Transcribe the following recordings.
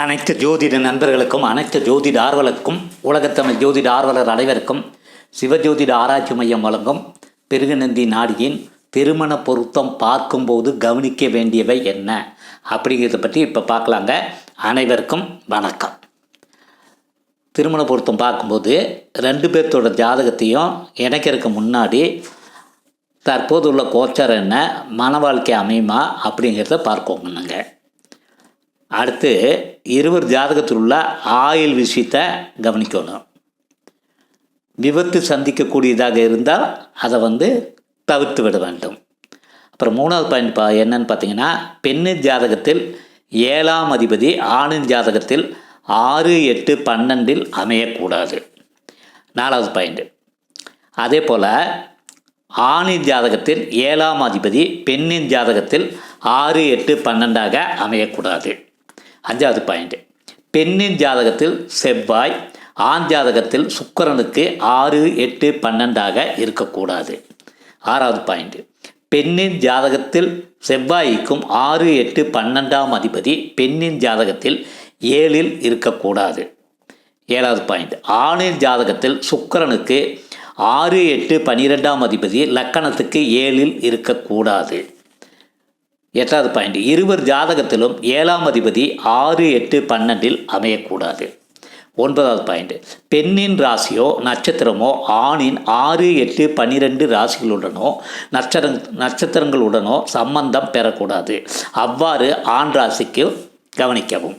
அனைத்து ஜோதிட நண்பர்களுக்கும் அனைத்து ஜோதிட ஆர்வலருக்கும் உலகத்தமிழ் ஜோதிட ஆர்வலர் அனைவருக்கும் சிவஜோதிட ஆராய்ச்சி மையம் வழங்கும் பெருகுநந்தி நாடியின் திருமண பொருத்தம் பார்க்கும்போது கவனிக்க வேண்டியவை என்ன? அப்படிங்கிறத பற்றி இப்போ பார்க்கலாங்க. அனைவருக்கும் வணக்கம். திருமண பொருத்தம் பார்க்கும்போது ரெண்டு பேர்த்தோட ஜாதகத்தையும் இணைக்கிறதுக்கு முன்னாடி தற்போது உள்ள கோச்சாரம் என்ன? மன வாழ்க்கை அமையுமா? அப்படிங்கிறத பார்க்கணுங்க அடுத்து இருவர் ஜாதகத்தில் உள்ள ஆயுள் விஷயத்தை கவனிக்கணும். விபத்து சந்திக்கக்கூடியதாக இருந்தால் அதை வந்து தவிர்த்து விட வேண்டும். அப்புறம் மூணாவது பாயிண்ட் பா என்னன்னு பார்த்தீங்கன்னா பெண்ணின் ஜாதகத்தில் ஏழாம் அதிபதி ஆணின் ஜாதகத்தில் ஆறு எட்டு பன்னெண்டில் அமையக்கூடாது. நாலாவது பாயிண்ட் அதே போல் ஆணின் ஜாதகத்தில் ஏழாம் அதிபதி பெண்ணின் ஜாதகத்தில் ஆறு எட்டு பன்னெண்டாக அமையக்கூடாது. அஞ்சாவது பாயிண்ட் பெண்ணின் ஜாதகத்தில் செவ்வாய் ஆண் ஜாதகத்தில் சுக்கரனுக்கு ஆறு எட்டு பன்னெண்டாக இருக்கக்கூடாது. ஆறாவது பாயிண்ட் பெண்ணின் ஜாதகத்தில் செவ்வாய்க்கும் ஆறு எட்டு பன்னெண்டாம் அதிபதி பெண்ணின் ஜாதகத்தில் ஏழில் இருக்கக்கூடாது. ஏழாவது பாயிண்ட் ஆணின் ஜாதகத்தில் சுக்கரனுக்கு ஆறு எட்டு பன்னிரெண்டாம் அதிபதி லக்கணத்துக்கு ஏழில் இருக்கக்கூடாது. எட்டாவது பாயிண்ட் இருவர் ஜாதகத்திலும் ஏழாம் அதிபதி ஆறு எட்டு பன்னெண்டில் அமையக்கூடாது. ஒன்பதாவது பாயிண்ட் பெண்ணின் ராசியோ நட்சத்திரமோ ஆணின் ஆறு எட்டு பன்னிரெண்டு ராசிகளுடனோ நட்சத்திர நட்சத்திரங்களுடனோ சம்பந்தம் பெறக்கூடாது. அவ்வாறு ஆண் ராசிக்கு கவனிக்கவும்.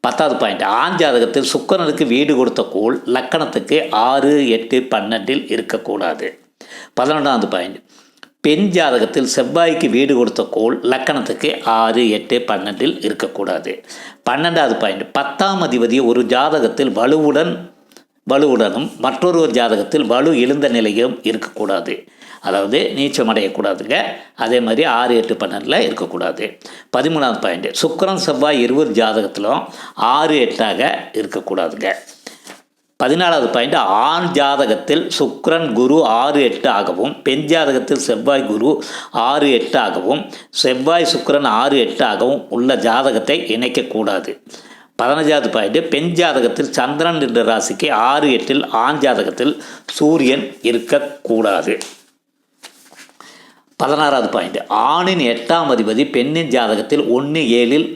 பத்தாவது பாயிண்ட் ஆண் ஜாதகத்தில் சுக்கரனுக்கு வீடு கொடுத்த கோள் லக்கணத்துக்கு ஆறு எட்டு பன்னெண்டில் இருக்கக்கூடாது. பதினொன்றாவது பாயிண்ட் பெண் ஜாதகத்தில் செவ்வாய்க்கு வீடு கொடுத்த கோள் லக்கணத்துக்கு ஆறு எட்டு பன்னெண்டில் இருக்கக்கூடாது. பன்னெண்டாவது பாயிண்ட் பத்தாம் அதிபதி ஒரு ஜாதகத்தில் வலுவுடன் வலுவுடனும் மற்றொரு ஜாதகத்தில் வலு எழுந்த நிலையும் இருக்கக்கூடாது. அதாவது நீச்சம் அடையக்கூடாதுங்க. அதே மாதிரி ஆறு எட்டு பன்னெண்டில் இருக்கக்கூடாது. பதிமூணாவது பாயிண்ட் சுக்கரன் செவ்வாய் இருபது ஜாதகத்திலும் ஆறு எட்டாக இருக்கக்கூடாதுங்க. பதினாலாவது பாயிண்ட் ஆண் ஜாதகத்தில் சுக்ரன் குரு ஆறு எட்டு ஆகவும் பெண் ஜாதகத்தில் செவ்வாய் குரு ஆறு எட்டு ஆகவும் செவ்வாய் சுக்ரன் ஆறு எட்டு ஆகவும் உள்ள ஜாதகத்தை இணைக்கக்கூடாது. பதினஞ்சாவது பாயிண்ட் பெண் ஜாதகத்தில் சந்திரன் என்ற ராசிக்கு ஆறு எட்டில் ஆண் ஜாதகத்தில் சூரியன் இருக்கக்கூடாது. பதினாறாவது பாயிண்ட் ஆணின் எட்டாம் அதிபதி பெண்ணின் ஜாதகத்தில் ஒன்று ஏழில்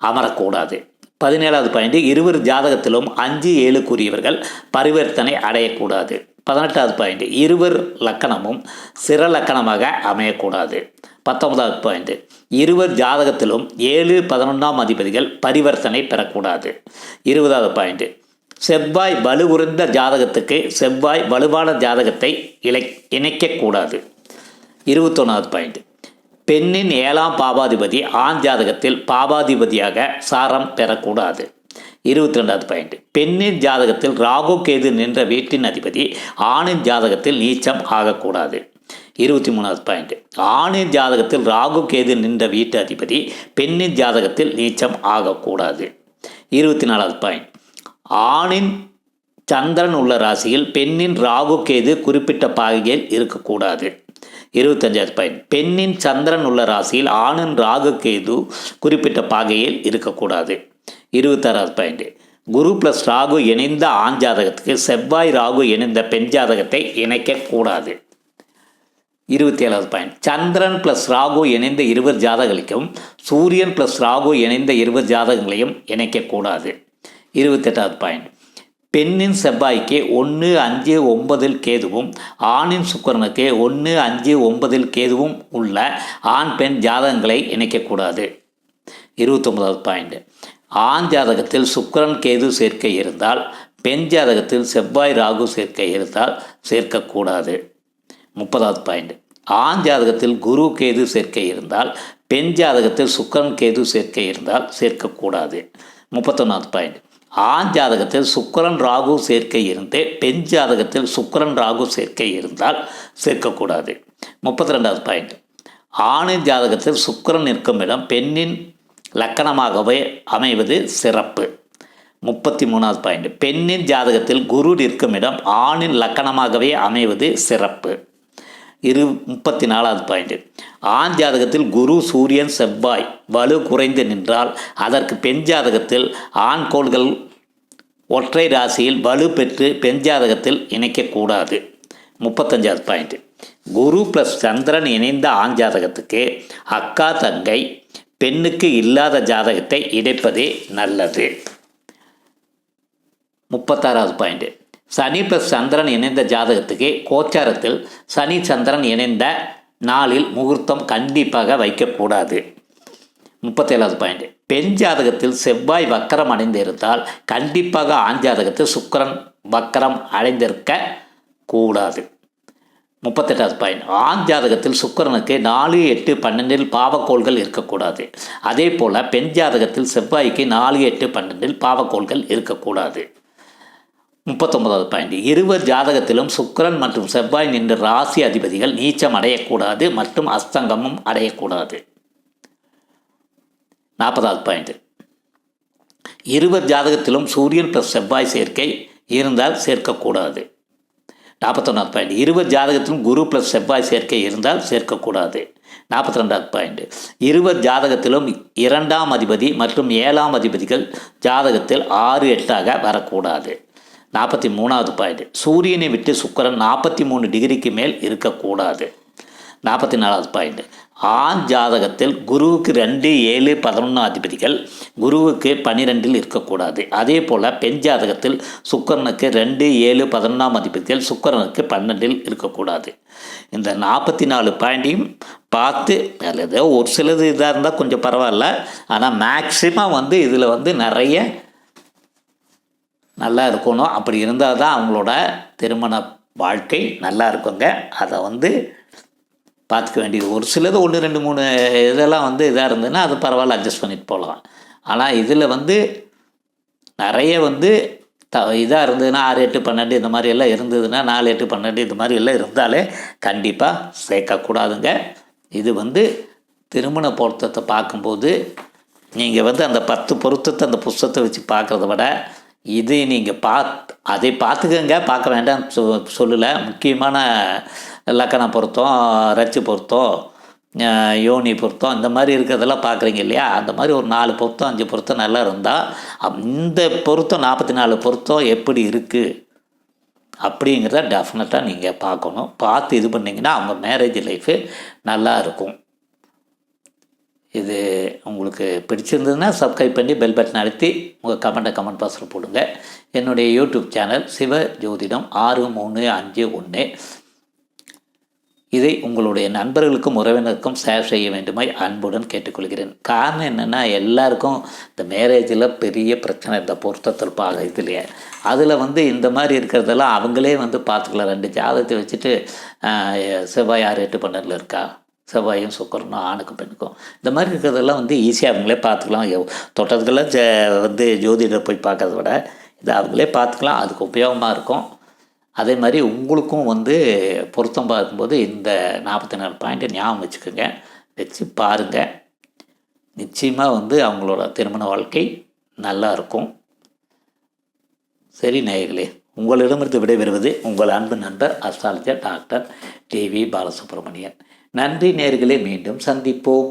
அமரக்கூடாது. பதினேழாவது பாயிண்ட் இருவர் ஜாதகத்திலும் அஞ்சு ஏழுக்குரியவர்கள் பரிவர்த்தனை அடையக்கூடாது. பதினெட்டாவது பாயிண்ட் இருவர் லக்கணமும் சிற லக்கணமாக அமையக்கூடாது. பத்தொன்பதாவது பாயிண்ட் இருவர் ஜாதகத்திலும் ஏழு பதினொன்றாம் அதிபதிகள் பரிவர்த்தனை பெறக்கூடாது. இருபதாவது பாயிண்ட் செவ்வாய் வலுவுறந்த ஜாதகத்துக்கு செவ்வாய் வலுவான ஜாதகத்தை இலை இணைக்கக்கூடாது. இருபத்தொன்னாவது பாயிண்ட் பெண்ணின் ஏழாம் பாபாதிபதி ஆண் ஜாதகத்தில் பாபாதிபதியாக சாரம் பெறக்கூடாது. இருபத்தி ரெண்டாவது பாயிண்ட் பெண்ணின் ஜாதகத்தில் ராகு கேது நின்ற வீட்டின் அதிபதி ஆணின் ஜாதகத்தில் நீச்சம் ஆகக்கூடாது. இருபத்தி மூணாவது பாயிண்ட் ஆணின் ஜாதகத்தில் ராகு கேது நின்ற வீட்டு அதிபதி பெண்ணின் ஜாதகத்தில் நீச்சம் ஆகக்கூடாது. இருபத்தி நாலாவது பாயிண்ட் ஆணின் சந்திரன் உள்ள ராசியில் பெண்ணின் ராகு கேது குறிப்பிட்ட பாகையில் இருக்கக்கூடாது. இருபத்தஞ்சாவது பாயிண்ட். பெண்ணின் சந்திரன் உள்ள ராசியில் ஆணின் ராகு கேது குறிப்பிட்ட பாகையில் இருக்கக்கூடாது. இருபத்தாறாவது பாயிண்ட். குரு ப்ளஸ் ராகு இணைந்த ஆண் ஜாதகத்துக்கு செவ்வாய் ராகு இணைந்த பெண் ஜாதகத்தை இணைக்கக்கூடாது. இருபத்தி ஏழாவது பாயிண்ட். சந்திரன் ப்ளஸ் ராகு இணைந்த இருவர் ஜாதகங்களுக்கும் சூரியன் ப்ளஸ் ராகு இணைந்த இருவர் ஜாதகங்களையும் இணைக்கக்கூடாது. இருபத்தெட்டாவது பாயிண்ட். பெண்ணின் செவ்வாய்க்கு ஒன்று அஞ்சு ஒன்பதில் கேதுவும் ஆணின் சுக்கரனுக்கு ஒன்று அஞ்சு ஒன்பதில் கேதுவும் உள்ள ஆண் பெண் ஜாதகங்களை இணைக்கக்கூடாது. இருபத்தொன்பதாவது பாயிண்ட். ஆண் ஜாதகத்தில் சுக்கரன் கேது சேர்க்கை இருந்தால் பெண் ஜாதகத்தில் செவ்வாய் ராகு சேர்க்கை இருந்தால் சேர்க்கக்கூடாது. முப்பதாவது பாயிண்ட். ஆண் ஜாதகத்தில் குரு கேது சேர்க்கை இருந்தால் பெண் ஜாதகத்தில் சுக்கரன் கேது சேர்க்கை இருந்தால் சேர்க்கக்கூடாது. முப்பத்தொன்னாவது பாயிண்ட். ஆண் ஜாதகத்தில் சுக்கரன் ராகு சேர்க்கை இருந்து பெண் ஜாதகத்தில் சுக்கரன் ராகு சேர்க்கை இருந்தால் சேர்க்கக்கூடாது. முப்பத்தி ரெண்டாவது பாயிண்ட் ஆணின் ஜாதகத்தில் சுக்கரன் இருக்கும் இடம் பெண்ணின் லக்கணமாகவே அமைவது சிறப்பு. முப்பத்தி மூணாவது பாயிண்ட் பெண்ணின் ஜாதகத்தில் குரு நிற்கும் இடம் ஆணின் லக்கணமாகவே அமைவது சிறப்பு. இரு முப்பத்தி நாலாவது பாயிண்ட் ஆண் ஜாதகத்தில் குரு சூரியன் செவ்வாய் வலு குறைந்து நின்றால் அதற்கு பெண் ஜாதகத்தில் ஆண் கோள்கள் ஒற்றை ராசியில் வலு பெற்று பெண் ஜாதகத்தில் இணைக்கக்கூடாது. முப்பத்தஞ்சாவது பாயிண்ட் குரு ப்ளஸ் சந்திரன் இணைந்த ஆண் ஜாதகத்துக்கு அக்கா தங்கை பெண்ணுக்கு இல்லாத ஜாதகத்தை இணைப்பதே நல்லது. முப்பத்தாறாவது பாயிண்ட் சனி ப்ளஸ் சந்திரன் இணைந்த ஜாதகத்துக்கு கோச்சாரத்தில் சனி சந்திரன் இணைந்த நாளில் முகூர்த்தம் கண்டிப்பாக வைக்கக்கூடாது. முப்பத்தேழாவது பாயிண்ட் பெண் ஜாதகத்தில் செவ்வாய் வக்கரம் அடைந்திருந்தால் கண்டிப்பாக ஆண் ஜாதகத்தில் சுக்கிரன் வக்கரம் அடைந்திருக்க கூடாது. முப்பத்தெட்டாவது பாயிண்ட் ஆண் ஜாதகத்தில் நாலு எட்டு பன்னெண்டில் பாவக்கோள்கள் இருக்கக்கூடாது. அதே போல் பெண் ஜாதகத்தில் செவ்வாய்க்கு நாலு எட்டு பன்னெண்டில் பாவக்கோள்கள் இருக்கக்கூடாது. முப்பத்தொன்பதாவது பாயிண்ட். இருவர் ஜாதகத்திலும் சுக்கரன் மற்றும் செவ்வாய் நின்ற ராசி அதிபதிகள் நீச்சம் அடையக்கூடாது மற்றும் அஸ்தங்கமும் அடையக்கூடாது. நாற்பதாவது பாயிண்ட். இருவர் ஜாதகத்திலும் சூரியன் ப்ளஸ் செவ்வாய் சேர்க்கை இருந்தால் சேர்க்கக்கூடாது. நாற்பத்தொன்னாவது பாயிண்ட். இருவர் ஜாதகத்திலும் குரு ப்ளஸ் செவ்வாய் சேர்க்கை இருந்தால் சேர்க்கக்கூடாது. நாற்பத்தி ரெண்டாவது பாயிண்ட். இருவர் ஜாதகத்திலும் இரண்டாம் அதிபதி மற்றும் ஏழாம் அதிபதிகள் ஜாதகத்தில் ஆறு எட்டாக வரக்கூடாது. நாற்பத்தி மூணாவது பாயிண்ட் சூரியனை விட்டு சுக்கரன் நாற்பத்தி மூணு டிகிரிக்கு மேல் இருக்கக்கூடாது. நாற்பத்தி நாலாவது பாயிண்ட் ஆண் ஜாதகத்தில் குருவுக்கு ரெண்டு ஏழு பதினொன்று அதிபதிகள் குருவுக்கு பன்னிரெண்டில் இருக்கக்கூடாது. அதே போல் பெண் ஜாதகத்தில் சுக்கரனுக்கு ரெண்டு ஏழு பதினொன்றாம் அதிபதிகள் சுக்கரனுக்கு பன்னெண்டில் இருக்கக்கூடாது. இந்த நாற்பத்தி நாலு பாயிண்டையும் பார்த்து அதில் ஏதோ ஒரு சிலது இதாக இருந்தால் கொஞ்சம் பரவாயில்ல. ஆனால் மேக்சிமம் வந்து இதில் வந்து நிறைய நல்லா இருக்கணும். அப்படி இருந்தால் தான் அவங்களோட திருமண வாழ்க்கை நல்லா இருக்குங்க. அதை வந்து பார்த்துக்க வேண்டியது. ஒரு சிலது ஒன்று ரெண்டு மூணு இதெல்லாம் வந்து இதாக இருந்ததுன்னா அது பரவாயில்ல அட்ஜஸ்ட் பண்ணிட்டு போகலாம். ஆனால் இதில் வந்து நிறைய வந்து த இதாக இருந்ததுன்னா ஆறு எட்டு பன்னெண்டு இந்த மாதிரி எல்லாம் இருந்ததுன்னா நாலு எட்டு பன்னெண்டு இந்த மாதிரி எல்லாம் இருந்தாலே கண்டிப்பாக சேர்க்கக்கூடாதுங்க. இது வந்து திருமண பொருத்தத்தை பார்க்கும்போது நீங்கள் வந்து அந்த பத்து பொருத்தத்தை அந்த புஸ்தத்தை வச்சு பார்க்குறத விட இது நீங்கள் பாத் அதை பார்த்துக்கங்க பார்க்க வேண்டாம் சொ சொல்லலை. முக்கியமான லக்கண பொருத்தம் ரச்சு பொருத்தம் யோனி பொருத்தம் இந்த மாதிரி இருக்கிறதெல்லாம் பார்க்குறீங்க இல்லையா? அந்த மாதிரி ஒரு நாலு பொருத்தம் அஞ்சு பொருத்தம் நல்லா இருந்தால் இந்த பொருத்தம் நாற்பத்தி நாலு பொருத்தம் எப்படி இருக்குது அப்படிங்கிறத டெஃபினட்டாக நீங்கள் பார்க்கணும். பார்த்து இது பண்ணிங்கன்னா அவங்க மேரேஜ் லைஃபு நல்லா இருக்கும். இது உங்களுக்கு பிடிச்சிருந்ததுன்னா சப்ஸ்கிரைப் பண்ணி பெல் பட்டன் அழுத்தி உங்கள் கமெண்ட்டை கமெண்ட் பாக்ஸில் போடுங்க. என்னுடைய யூடியூப் சேனல் சிவ ஜோதிடம் ஆறு மூணு அஞ்சு ஒன்று இதை உங்களுடைய நண்பர்களுக்கும் உறவினருக்கும் ஷேர் செய்ய வேண்டுமாய் அன்புடன் கேட்டுக்கொள்கிறேன். காரணம் என்னென்னா எல்லாருக்கும் இந்த மேரேஜில் பெரிய பிரச்சனை இந்த பொருத்தத்தில் பாக இதுலையே அதில் வந்து இந்த மாதிரி இருக்கிறதெல்லாம் அவங்களே வந்து பார்த்துக்கலாம். ரெண்டு ஜாதகத்தை வச்சுட்டு செவ்வாய் ஆறு எட்டு பன்னெண்டில் இருக்கா? செவ்வாயும் சுக்கரனும் ஆணுக்கும் பெண்ணுக்கும். இந்த மாதிரி இருக்கிறதெல்லாம் வந்து ஈஸியாக அவங்களே பார்த்துக்கலாம். தொட்டதுக்கெல்லாம் ஜ வந்து ஜோதிடர் போய் பார்க்கறத விட இதை அவங்களே பார்த்துக்கலாம். அதுக்கு உபயோகமாக இருக்கும். அதே மாதிரி உங்களுக்கும் வந்து பொருத்தம் பார்க்கும்போது இந்த நாற்பத்தி நாலு பாயிண்ட்டை ஞாபகம் வச்சுக்கோங்க. வச்சு பாருங்கள் நிச்சயமாக வந்து அவங்களோட திருமண வாழ்க்கை நல்லா இருக்கும். சரி நேயர்களே உங்களிடமிருந்து விடைபெறுவது உங்கள் அன்பு நண்பர் அஸ்ட்ராலஜர் டாக்டர் டிவி பாலசுப்ரமணியன். நன்றி நேர்களை மீண்டும் சந்திப்போம்.